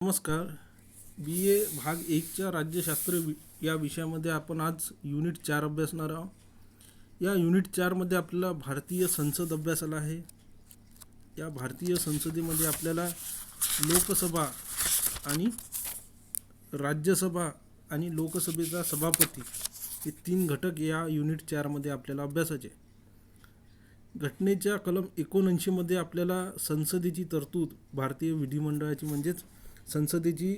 नमस्कार. बी ए भाग एकच्या राज्यशास्त्र वि या विषयामध्ये आपण आज युनिट चार अभ्यासणार आहोत. या युनिट चारमध्ये आपल्याला भारतीय संसद अभ्यासाला आहे. या भारतीय संसदेमध्ये आपल्याला लोकसभा आणि राज्यसभा आणि लोकसभेचा सभापती हे तीन घटक या युनिट चारमध्ये आपल्याला अभ्यासाचे घटनेच्या कलम एकोणऐंशीमध्ये आपल्याला संसदेची तरतूद भारतीय विधिमंडळाची म्हणजेच संसदेची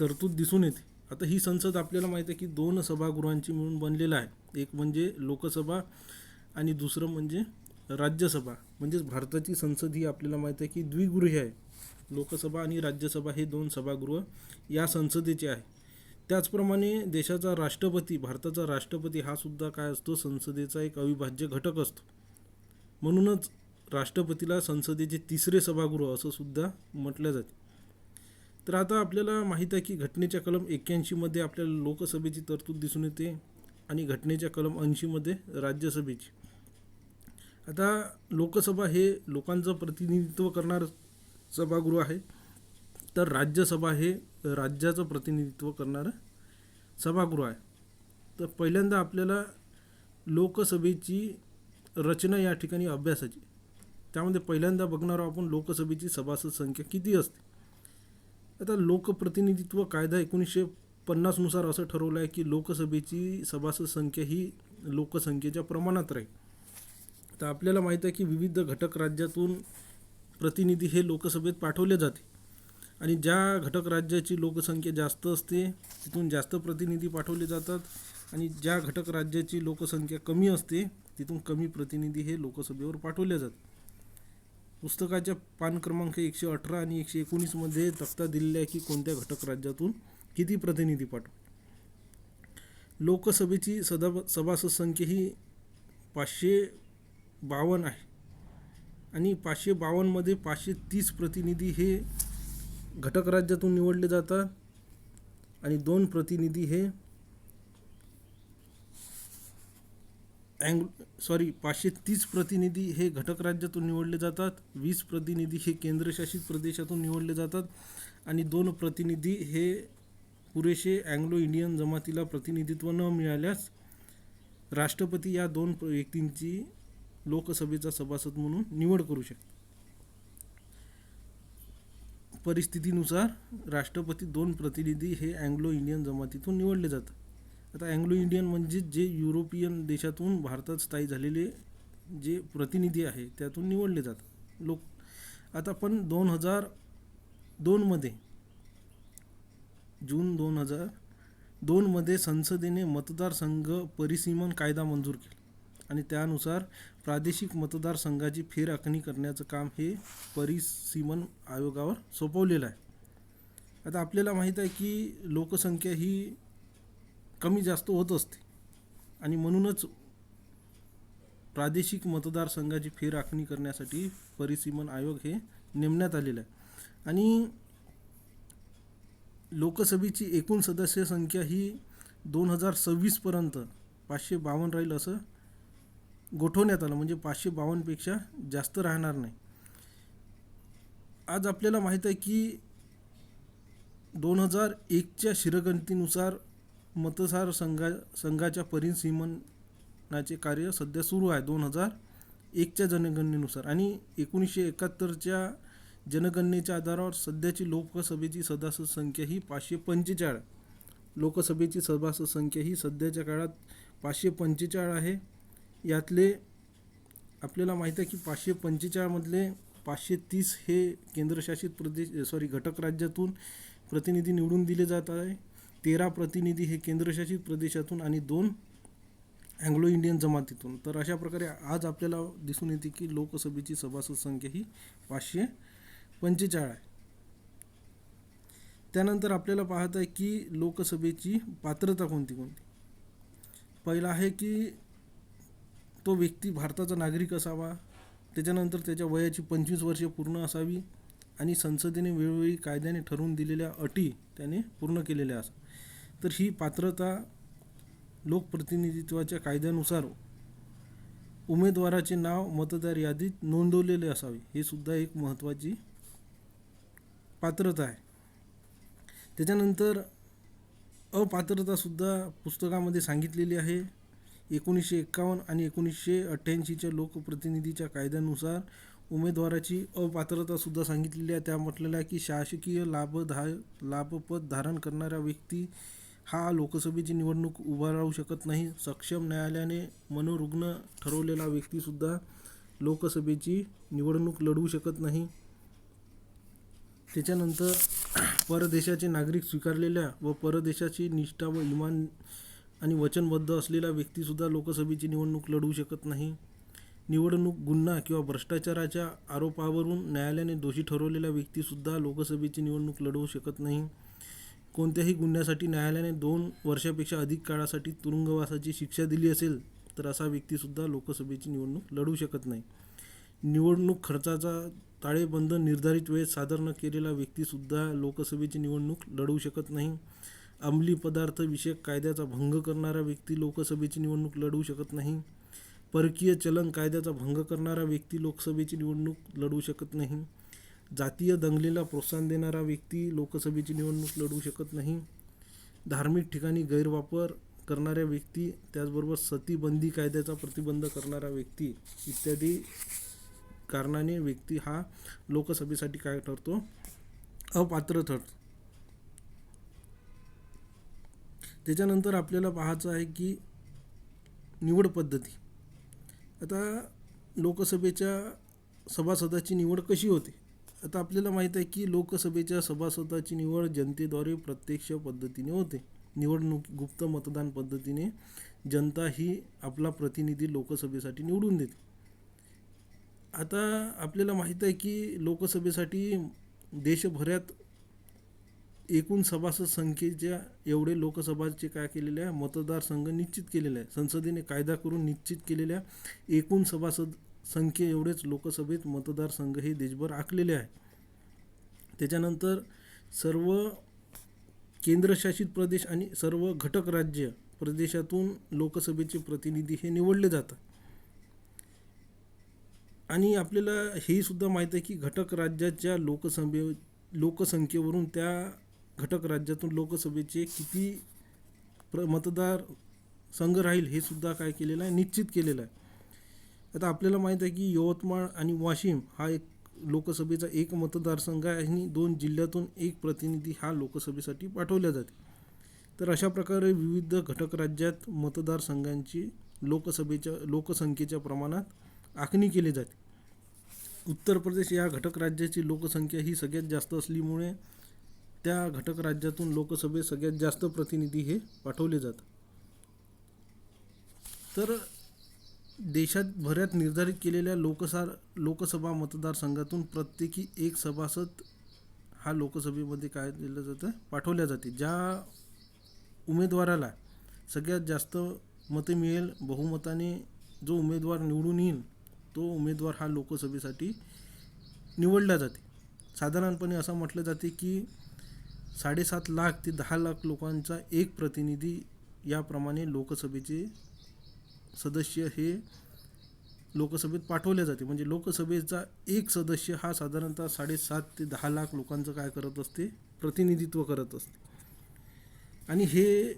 तरतूद दिसून येते. आता ही संसद आपल्याला माहीत आहे की दोन सभागृहांची मिळून बनलेलं आहे. एक म्हणजे लोकसभा आणि दुसरं म्हणजे राज्यसभा. म्हणजेच भारताची संसद ही आपल्याला माहीत आहे की द्विगृही आहे. लोकसभा आणि राज्यसभा हे दोन सभागृह या संसदेचे आहे. त्याचप्रमाणे देशाचा राष्ट्रपती भारताचा राष्ट्रपती हा सुद्धा काय असतो? संसदेचा एक अविभाज्य घटक असतो. म्हणूनच राष्ट्रपतीला संसदेचे तिसरे सभागृह असं सुद्धा म्हटलं जाते. तर आता आपल्याला माहीत आहे की घटनेच्या कलम एक्क्याऐंशीमध्ये आपल्याला लोकसभेची तरतूद दिसून येते आणि घटनेच्या कलम ऐंशीमध्ये राज्यसभेची. आता लोकसभा हे लोकांचं प्रतिनिधित्व करणारं सभागृह आहे. तर राज्यसभा हे राज्याचं प्रतिनिधित्व करणारं सभागृह आहे. तर पहिल्यांदा आपल्याला लोकसभेची रचना या ठिकाणी अभ्यासाची. त्यामध्ये पहिल्यांदा बघणार आहोत आपण लोकसभेची सभासद संख्या किती असते. आता लोकप्रतिनिधित्व कायदा एकोणीसशे पन्नासनुसार असं ठरवलं आहे की लोकसभेची सभासद संख्या ही लोकसंख्येच्या प्रमाणात राहील. तर आपल्याला माहीत आहे की विविध घटक राज्यातून प्रतिनिधी हे लोकसभेत पाठवले जाते. आणि ज्या घटक राज्याची लोकसंख्या जास्त असते तिथून जास्त प्रतिनिधी पाठवले जातात. आणि ज्या घटक राज्याची लोकसंख्या कमी असते तिथून कमी प्रतिनिधी हे लोकसभेवर पाठवले जातात पुस्तकाच्या पान क्रमांक एकशे अठरा आणि एकशे एकोणीसमध्ये तक्ता दिलेला आहे की कोणत्या घटक राज्यातून किती प्रतिनिधी पाठव? लोकसभेची सदा सभासद संख्या ही पाचशे बावन्न आहे. आणि पाचशे बावन्नमध्ये पाचशे तीस प्रतिनिधी हे घटक राज्यातून निवडले जातात. आणि दोन प्रतिनिधी हे अँग सॉरी पाचशे तीस प्रतिनिधी हे घटक राज्यातून निवडले जातात. वीस प्रतिनिधी हे केंद्रशासित प्रदेशातून निवडले जातात. आणि दोन प्रतिनिधी हे पुरेसे अँग्लो इंडियन जमातीला प्रतिनिधित्व न मिळाल्यास राष्ट्रपती या दोन व्यक्तींची लोकसभेचा सभासद म्हणून निवड करू शकतात. परिस्थितीनुसार राष्ट्रपती दोन प्रतिनिधी हे अँग्लो इंडियन जमातीतून निवडले जातात. आता अँग्लो इंडियन म्हणजे जे युरोपियन देशातून भारतात स्थायी झालेले जे प्रतिनिधी आहे त्यातून निवडले जातात. लोक आता पण दोन हजार दोनमध्ये जून दोन हजार दोनमध्ये संसदेने मतदारसंघ परिसीमन कायदा मंजूर केला. आणि त्यानुसार प्रादेशिक मतदारसंघाची फेरआखणी करण्याचं काम हे परिसीमन आयोगावर सोपवलेलं आहे. आता आपल्याला माहीत आहे की लोकसंख्या ही कमी जास्त होत असते. आणि म्हणूनच प्रादेशिक मतदारसंघाची फेरआखणी करण्यासाठी परिसीमन आयोग हे नेमण्यात आलेलं आहे. आणि लोकसभेची एकूण सदस्य संख्या ही दोन हजार सव्वीसपर्यंत पाचशे बावन्न राहील असं गोठवण्यात आलं. म्हणजे पाचशे बावन्नपेक्षा जास्त राहणार नाही. आज आपल्याला माहीत आहे की दोन हजार एकच्या शिरगणतीनुसार मतसार संघा संघाच्या परिसीमनाचे कार्य सध्या सुरू आहे दोन हजार एकच्या जनगणनेनुसार. आणि एकोणीसशे एकाहत्तरच्या जनगणनेच्या आधारावर सध्याची लोकसभेची सभासद संख्या ही पाचशे पंचेचाळीस लोकसभेची सभासद संख्या ही सध्याच्या काळात पाचशे पंचेचाळीस आहे. यातले आपल्याला माहीत आहे की पाचशे पंचेचाळमधले पाचशे तीस हे केंद्रशासित प्रदेश सॉरी घटक राज्यातून प्रतिनिधी निवडून दिले जात आहे. तेरा प्रतिनिधी हे केंद्रशासित प्रदेशातून आणि दोन अँग्लो इंडियन जमातीतून. तर अशा प्रकारे आज आपल्याला दिसून येते की लोकसभेची सभासद संख्या ही पाचशे पंचेचाळीस आहे. त्यानंतर आपल्याला पाहत आहे की लोकसभेची पात्रता कोणती कोणती? पहिला आहे की तो व्यक्ती भारताचा नागरिक असावा त्याच्यानंतर त्याच्या वयाची पंचवीस वर्षे पूर्ण असावी आणि संसदेने वेळोवेळी कायद्याने ठरवून दिलेल्या अटी त्याने पूर्ण केलेल्या असतात तर ही पात्रता लोकप्रतिनिधित्वाच्या कायद्यानुसार उमेदवाराचे नाव मतदार यादीत नोंदवलेले असावे. हे सुद्धा एक महत्त्वाची पात्रता आहे. त्याच्यानंतर अपात्रतासुद्धा पुस्तकामध्ये सांगितलेली आहे. एकोणीसशे एक्कावन्न आणि एकोणीसशे अठ्ठ्याऐंशीच्या लोकप्रतिनिधीच्या कायद्यानुसार उमेदवाराची अपात्रतासुद्धा सांगितलेली आहे. त्या म्हटलेलं आहे की शासकीय लाभधा लाभपद धारण करणाऱ्या व्यक्ती हा लोकसभेची निवडणूक उभा राहू शकत नाही. सक्षम न्यायालयाने मनोरुग्ण ठरवलेला व्यक्तीसुद्धा लोकसभेची निवडणूक लढवू शकत नाही. त्याच्यानंतर परदेशाचे नागरिक स्वीकारलेल्या व परदेशाची निष्ठा व इमान आणि वचनबद्ध असलेला व्यक्तीसुद्धा लोकसभेची निवडणूक लढवू शकत नाही. निवडणूक गुन्हा किंवा भ्रष्टाचाराच्या आरोपावरून न्यायालयाने दोषी ठरवलेला व्यक्तीसुद्धा लोकसभेची निवडणूक लढवू शकत नाही. कोणत्याही गुन्ह्यासाठी न्यायालयाने दोन वर्षापेक्षा अधिक काळासाठी तुरुंगवासाची शिक्षा दिली असेल तर असा व्यक्तीसुद्धा लोकसभेची निवडणूक लढू शकत नाही. निवडणूक खर्चाचा ताळेबंद निर्धारित वेळेत सादर न केलेला व्यक्तीसुद्धा लोकसभेची निवडणूक लढवू शकत नाही. अंमली पदार्थ विषयक कायद्याचा भंग करणारा व्यक्ती लोकसभेची निवडणूक लढवू शकत नाही. परकीय चलन कायद्याचा भंग करणारा व्यक्ती लोकसभेची निवडणूक लढवू शकत नाही. जातीय दंगलीला प्रोत्साहन देणारा व्यक्ती लोकसभेची निवडणूक लढवू शकत नाही. धार्मिक ठिकाणी गैरवापर करणाऱ्या व्यक्ती त्याचबरोबर सतीबंदी कायद्याचा प्रतिबंध करणारा व्यक्ती इत्यादी कारणाने व्यक्ती हा लोकसभेसाठी काय ठरतो? अपात्र ठरतो. त्याच्यानंतर आपल्याला पाहायचं आहे की निवड पद्धती. आता लोकसभेच्या सभासदाची निवड कशी होते? आता आपल्याला माहीत आहे की लोकसभेच्या सभासदाची निवड जनतेद्वारे प्रत्यक्ष पद्धतीने होते. निवडणूक गुप्त मतदान पद्धतीने जनता ही आपला प्रतिनिधी लोकसभेसाठी निवडून देते. आता आपल्याला माहीत आहे की लोकसभेसाठी देशभरात एकूण सभासद संख्येच्या एवढे लोकसभाचे काय केलेले आहे मतदारसंघ निश्चित केलेले आहे संसदेने कायदा करून निश्चित केलेल्या एकूण सभासद संख्ये एवढेच लोकसभेत मतदारसंघ हे देशभर आखलेले आहे. त्याच्यानंतर सर्व केंद्रशासित प्रदेश आणि सर्व घटक राज्य प्रदेशातून लोकसभेचे प्रतिनिधी हे निवडले जातात. आणि आपल्याला हे सुद्धा माहीत आहे की घटक राज्याच्या लोकसभे लोकसंख्येवरून त्या घटक राज्यातून लोकसभेचे किती प्र मतदार संघ राहील हे सुद्धा काय केलेलं आहे निश्चित केलेलं आहे. आता आपल्याला माहीत आहे की यवतमाळ आणि वाशिम हा एक लोकसभेचा एक मतदारसंघ आहे आणि दोन जिल्ह्यातून एक प्रतिनिधी हा लोकसभेसाठी पाठवला जाते तर अशा प्रकारे विविध घटक राज्यात मतदारसंघांची लोकसभेच्या लोकसंख्येच्या प्रमाणात आखणी केली जाते. उत्तर प्रदेश या घटक राज्याची लोकसंख्या ही सगळ्यात जास्त असल्यामुळे त्या घटक राज्यातून लोकसभेत सगळ्यात जास्त प्रतिनिधी हे पाठवले जातात. तर देशात भऱ्यात निर्धारित केलेल्या लोकसार लोकसभा मतदारसंघातून प्रत्येकी एक सभासद हा लोकसभेमध्ये काय दिलं जातं पाठवल्या जाते. ज्या उमेदवाराला सगळ्यात जास्त मते मिळेल बहुमताने जो उमेदवार निवडून येईल तो उमेदवार हा लोकसभेसाठी निवडला जाते. साधारणपणे असं म्हटलं जाते की साडेसात लाख ते दहा लाख लोकांचा एक प्रतिनिधी याप्रमाणे लोकसभेचे सदस्य हे लोकसभेत पाठवले जाते. म्हणजे लोकसभेचा एक सदस्य हा साधारणतः साडेसात ते दहा लाख लोकांचं काय करत असते? प्रतिनिधित्व करत असते. आणि हे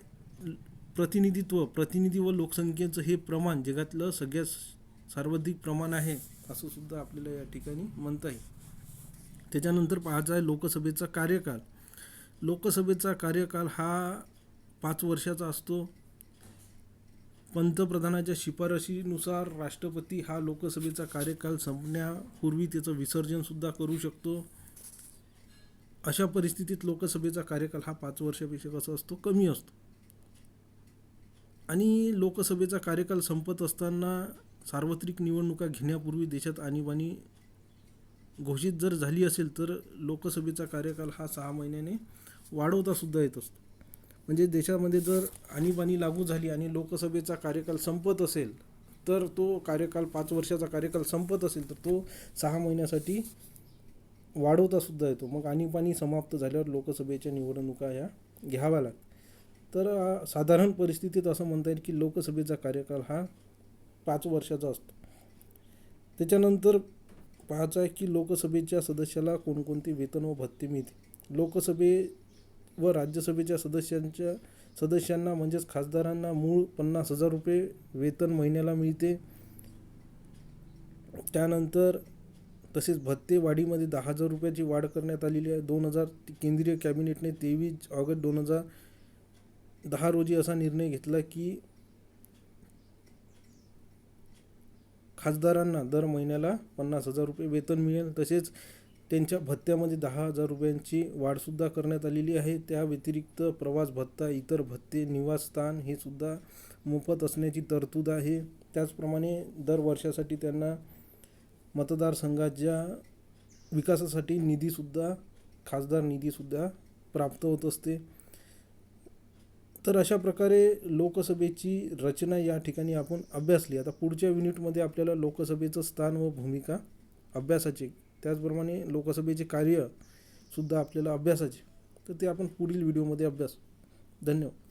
प्रतिनिधित्व प्रतिनिधी व लोकसंख्येचं हे प्रमाण जगातलं सगळ्यात सर्वाधिक प्रमाण आहे असं सुद्धा आपल्याला या ठिकाणी म्हणता येईल. त्याच्यानंतर पाहायचा आहे लोकसभेचा कार्यकाल. लोकसभेचा कार्यकाल हा पाच वर्षाचा असतो. पंतप्रधानाच्या शिफारशीनुसार राष्ट्रपती हा लोकसभेचा कार्यकाल संपण्यापूर्वी त्याचं विसर्जनसुद्धा करू शकतो. अशा परिस्थितीत लोकसभेचा कार्यकाल हा पाच वर्षापेक्षा कसा असतो? कमी असतो. आणि लोकसभेचा कार्यकाल संपत असताना सार्वत्रिक निवडणुका घेण्यापूर्वी देशात आणीबाणी घोषित जर झाली असेल तर लोकसभेचा कार्यकाल हा सहा महिन्याने वाढवतासुद्धा येत असतो. म्हणजे देशामध्ये जर आणीबाणी लागू झाली आणि लोकसभेचा कार्यकाल संपत असेल तर तो कार्यकाल पाच वर्षाचा कार्यकाल संपत असेल तर तो सहा महिन्यासाठी वाढवतासुद्धा येतो. मग आणीबाणी समाप्त झाल्यावर लोकसभेच्या निवडणुका ह्या घ्याव्या लागतात. तर साधारण परिस्थितीत असं म्हणता येईल की लोकसभेचा कार्यकाल हा पाच वर्षाचा असतो. त्याच्यानंतर पाहायचं आहे की लोकसभेच्या सदस्याला कोणकोणते वेतन व भत्ते मिळते लोकसभे व राज्यसभेच्या सदस्यांच्या सदस्यांना म्हणजेच खासदारांना मूळ पन्नास हजार रुपये वेतन महिन्याला मिळते. त्यानंतर तसेच भत्ते वाढीमध्ये दहा हजार रुपयाची वाढ करण्यात आलेली आहे. दोन हजार केंद्रीय कॅबिनेटने तेवीस ऑगस्ट दोन हजार दहा रोजी असा निर्णय घेतला की खासदारांना दर महिन्याला पन्नास हजार रुपये वेतन मिळेल. तसेच त्यांच्या भत्त्यामध्ये दहा हजार रुपयांची वाढसुद्धा करण्यात आलेली आहे. त्या व्यतिरिक्त प्रवास भत्ता इतर भत्ते निवासस्थान हे सुद्धा मोफत असण्याची तरतूद आहे. त्याचप्रमाणे दर वर्षासाठी त्यांना मतदारसंघाच्या विकासासाठी निधीसुद्धा खासदार निधीसुद्धा प्राप्त होत असते. तर अशा प्रकारे लोकसभेची रचना या ठिकाणी आपण अभ्यासली. आता पुढच्या युनिटमध्ये आपल्याला लोकसभेचं स्थान व भूमिका अभ्यासाची त्याचप्रमाणे लोकसभेचे कार्यसुद्धा आपल्याला अभ्यासाचे. तर ते आपण पुढील व्हिडिओमध्ये अभ्यास. धन्यवाद.